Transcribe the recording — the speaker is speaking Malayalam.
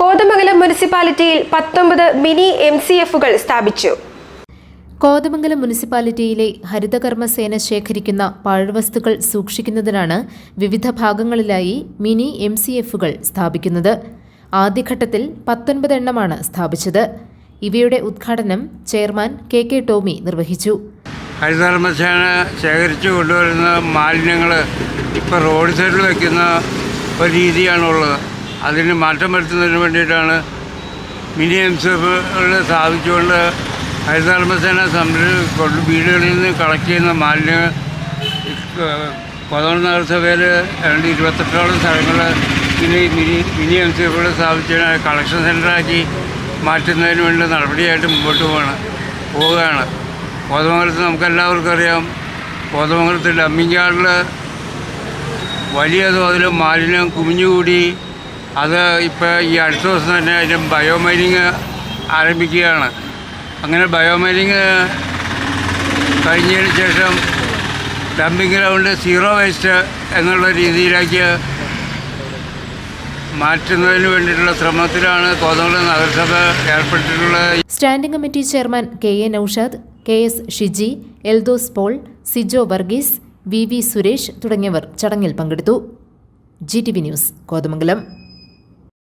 കോതമംഗലം മുനിസിപ്പാലിറ്റിയിൽ പത്തൊമ്പത് മിനി എം സി എഫുകൾ സ്ഥാപിച്ചു. കോതമംഗലം മുനിസിപ്പാലിറ്റിയിലെ ഹരിതകർമ്മസേന ശേഖരിക്കുന്ന പാഴ്വസ്തുക്കൾ സൂക്ഷിക്കുന്നതിനാണ് വിവിധ ഭാഗങ്ങളിലായി മിനി എം സി എഫുകൾ സ്ഥാപിക്കുന്നത്. ആദ്യഘട്ടത്തിൽ പത്തൊൻപത് എണ്ണമാണ് സ്ഥാപിച്ചത്. ഇവയുടെ ഉദ്ഘാടനം ചെയർമാൻ കെ കെ ടോമി നിർവഹിച്ചു. ഹരിതകർമ്മസേന ശേഖരിച്ചു കൊണ്ടുവരുന്ന മാലിന്യങ്ങൾ ഇപ്പോൾ റോഡ് സൈഡിൽ വയ്ക്കുന്ന ഒരു രീതിയാണുള്ളത്. അതിന് മാറ്റം വരുത്തുന്നതിന് വേണ്ടിയിട്ടാണ് മിനി എം സി എഫുകൾ സ്ഥാപിച്ചുകൊണ്ട് ഹരിതകർമ്മസേന സംരക്ഷ വീടുകളിൽ നിന്ന് കളക്ട് ചെയ്യുന്ന മാലിന്യങ്ങൾ പതിനൊന്ന് നഗരസഭയിൽ രണ്ട് ഇരുപത്തെട്ടോളം സ്ഥലങ്ങൾ ഇനി മിനി മിനി എം സി എഫുകൾ സ്ഥാപിച്ച് കളക്ഷൻ സെന്ററാക്കി മാറ്റുന്നതിന് വേണ്ടി നടപടിയായിട്ട് മുമ്പോട്ട് പോവാണ് പോവുകയാണ്. കോതമംഗലത്ത് നമുക്കെല്ലാവർക്കും അറിയാം കോതമംഗലത്ത് ഡമ്മിങ് വലിയ തോതിൽ മാലിന്യം കുമിഞ്ഞുകൂടി അത് ഇപ്പോൾ ഈ അടുത്ത ദിവസം തന്നെ അതിന്റെ ബയോമൈനിങ് ആരംഭിക്കുകയാണ്. അങ്ങനെ ബയോമൈനിങ് കഴിഞ്ഞതിന് ശേഷം ഡംപിങ് ഗ്രൗണ്ട് സീറോ വേസ്റ്റ് എന്നുള്ള രീതിയിലേക്ക് മാറ്റുന്നതിന് വേണ്ടിയിട്ടുള്ള ശ്രമത്തിലാണ് കോതമംഗലം നഗരസഭ ഏർപ്പെട്ടിട്ടുള്ളത്. Standing committee chairman K A Noushad K S Shiji Eldhose Paul Sijo Varghese V V Suresh തുടങ്ങിയവർ ചടങ്ങിൽ പങ്കെടുത്തു. G T V news Kothamangalam.